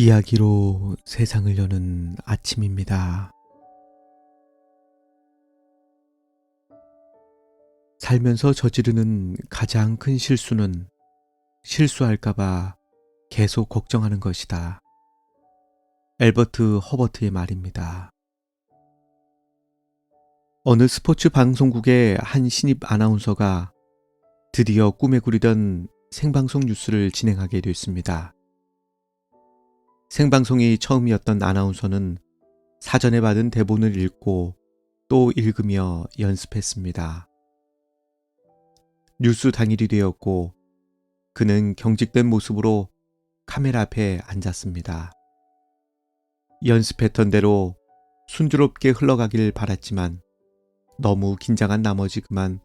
이야기로 세상을 여는 아침입니다. 살면서 저지르는 가장 큰 실수는 실수할까봐 계속 걱정하는 것이다. 엘버트 허버트의 말입니다. 어느 스포츠 방송국의 한 신입 아나운서가 드디어 꿈에 그리던 생방송 뉴스를 진행하게 됐습니다. 생방송이 처음이었던 아나운서는 사전에 받은 대본을 읽고 또 읽으며 연습했습니다. 뉴스 당일이 되었고 그는 경직된 모습으로 카메라 앞에 앉았습니다. 연습했던 대로 순조롭게 흘러가길 바랐지만 너무 긴장한 나머지 그만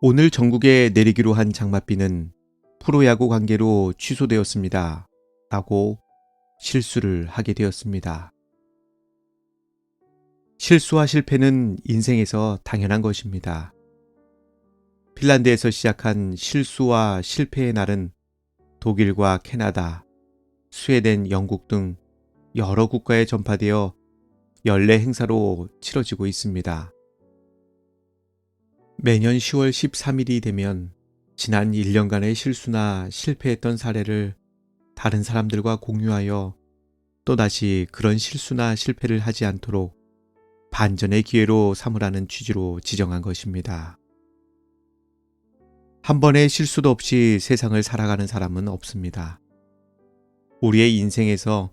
오늘 전국에 내리기로 한 장맛비는 프로야구 관계로 취소되었습니다. 라고 실수를 하게 되었습니다. 실수와 실패는 인생에서 당연한 것입니다. 핀란드에서 시작한 실수와 실패의 날은 독일과 캐나다, 스웨덴, 영국 등 여러 국가에 전파되어 연례 행사로 치러지고 있습니다. 매년 10월 13일이 되면 지난 1년간의 실수나 실패했던 사례를 다른 사람들과 공유하여 또다시 그런 실수나 실패를 하지 않도록 반전의 기회로 삼으라는 취지로 지정한 것입니다. 한 번의 실수도 없이 세상을 살아가는 사람은 없습니다. 우리의 인생에서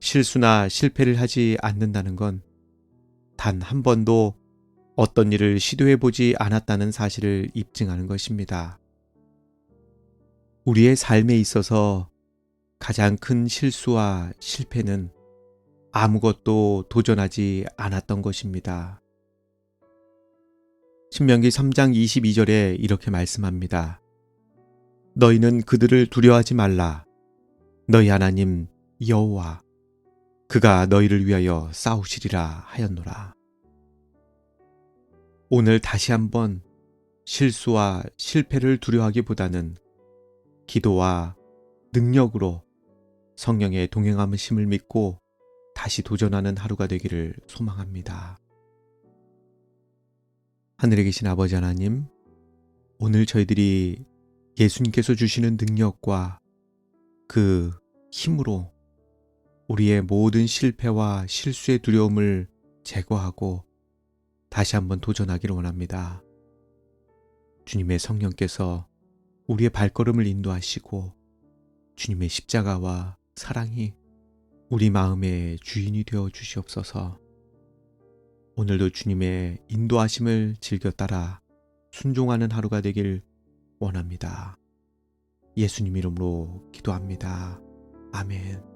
실수나 실패를 하지 않는다는 건 단 한 번도 어떤 일을 시도해 보지 않았다는 사실을 입증하는 것입니다. 우리의 삶에 있어서 가장 큰 실수와 실패는 아무것도 도전하지 않았던 것입니다. 신명기 3장 22절에 이렇게 말씀합니다. 너희는 그들을 두려워하지 말라. 너희 하나님 여호와 그가 너희를 위하여 싸우시리라 하였노라. 오늘 다시 한번 실수와 실패를 두려워하기보다는 기도와 능력으로 성령의 동행함심을 믿고 다시 도전하는 하루가 되기를 소망합니다. 하늘에 계신 아버지 하나님, 오늘 저희들이 예수님께서 주시는 능력과 그 힘으로 우리의 모든 실패와 실수의 두려움을 제거하고 다시 한번 도전하기를 원합니다. 주님의 성령께서 우리의 발걸음을 인도하시고 주님의 십자가와 사랑이 우리 마음의 주인이 되어 주시옵소서. 오늘도 주님의 인도하심을 즐겨 따라 순종하는 하루가 되길 원합니다. 예수님 이름으로 기도합니다. 아멘.